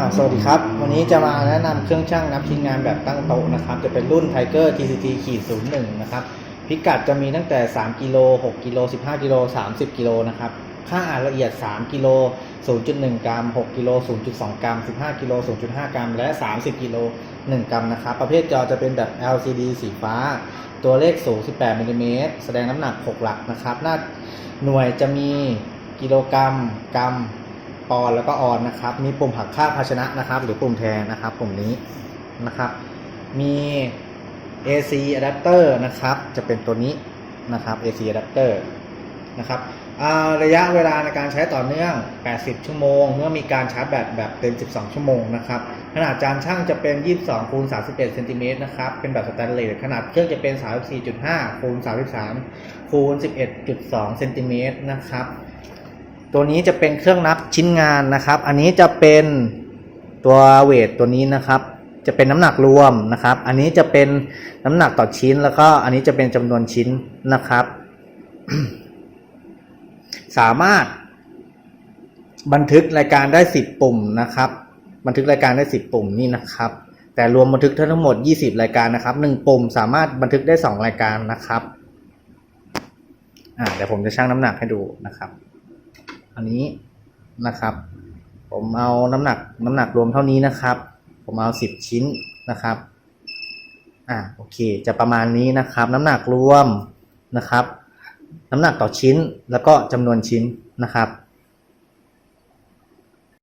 ่าสวัสดีครับ วันนี้จะมาแนะนำเครื่องชั่งนับชิ้นงานแบบตั้งโต๊ะนะครับ จะเป็นรุ่น Tiger TCT ขีด01 นะครับ พิกัดจะมีตั้งแต่ 3 กิโล 6 กิโล 15 กิโล 30 กิโลนะครับ ค่าอ่านละเอียด 3 กิโล 0.1 กรัม 6 กิโล 0.2 กรัม 15 กิโล 0.5 กรัม และ 30 กิโล 1 กรัมนะครับ ประเภทจอจะเป็นแบบ LCD สีฟ้า ตัวเลขสูง 18มิลลิเมตร แสดงน้ำหนัก 6 หลักนะครับ หน้าหน่วยจะมีกิโลกรัม กรัม ปอนแล้วก็ออนนะครับ มีปุ่มหักค่าภาชนะนะครับ หรือปุ่มแทนนะครับปุ่มนี้นะครับ มี AC adapter นะครับ จะเป็นตัวนี้นะครับ AC adapter นะครับระยะเวลาในการใช้ต่อเนื่อง 80 ชั่วโมง เมื่อมีการชาร์จแบตแบบเต็ม 12 ชั่วโมงนะครับ ขนาดจานช่างจะเป็น 22คูณ31เซนติเมตรนะครับ เป็นแบบสแตนเลส ขนาดเครื่องจะเป็น 34.5คูณ33คูณ11.2เซนติเมตรนะครับ ตัวนี้จะเป็นเครื่องนับชิ้นงานนะครับ อันนี้จะเป็นตัวเวทตัวนี้นะครับ จะเป็นน้ำหนักรวมนะครับ อันนี้จะเป็นน้ำหนักต่อชิ้นแล้วก็อันนี้จะเป็นจำนวนชิ้นนะครับ สามารถ บันทึกรายการได้10ปุ่มนะครับ บันทึกรายการได้10ปุ่มนี่นะครับ แต่รวมบันทึกทั้งหมด 20 รายการนะครับ1ปุ่มสามารถบันทึกได้ 2 รายการนะครับอ่าเดี๋ยวผมจะชั่งน้ำหนักให้ดูนะครับ อันนี้นะครับ ผมเอาน้ำหนักน้ำหนักรวมเท่านี้นะครับ ผมเอาสิบชิ้นนะครับอ่าโอเค จะประมาณนี้นะครับ น้ำหนักรวมนะครับ น้ำหนักต่อชิ้นแล้วก็จำนวนชิ้นนะครับ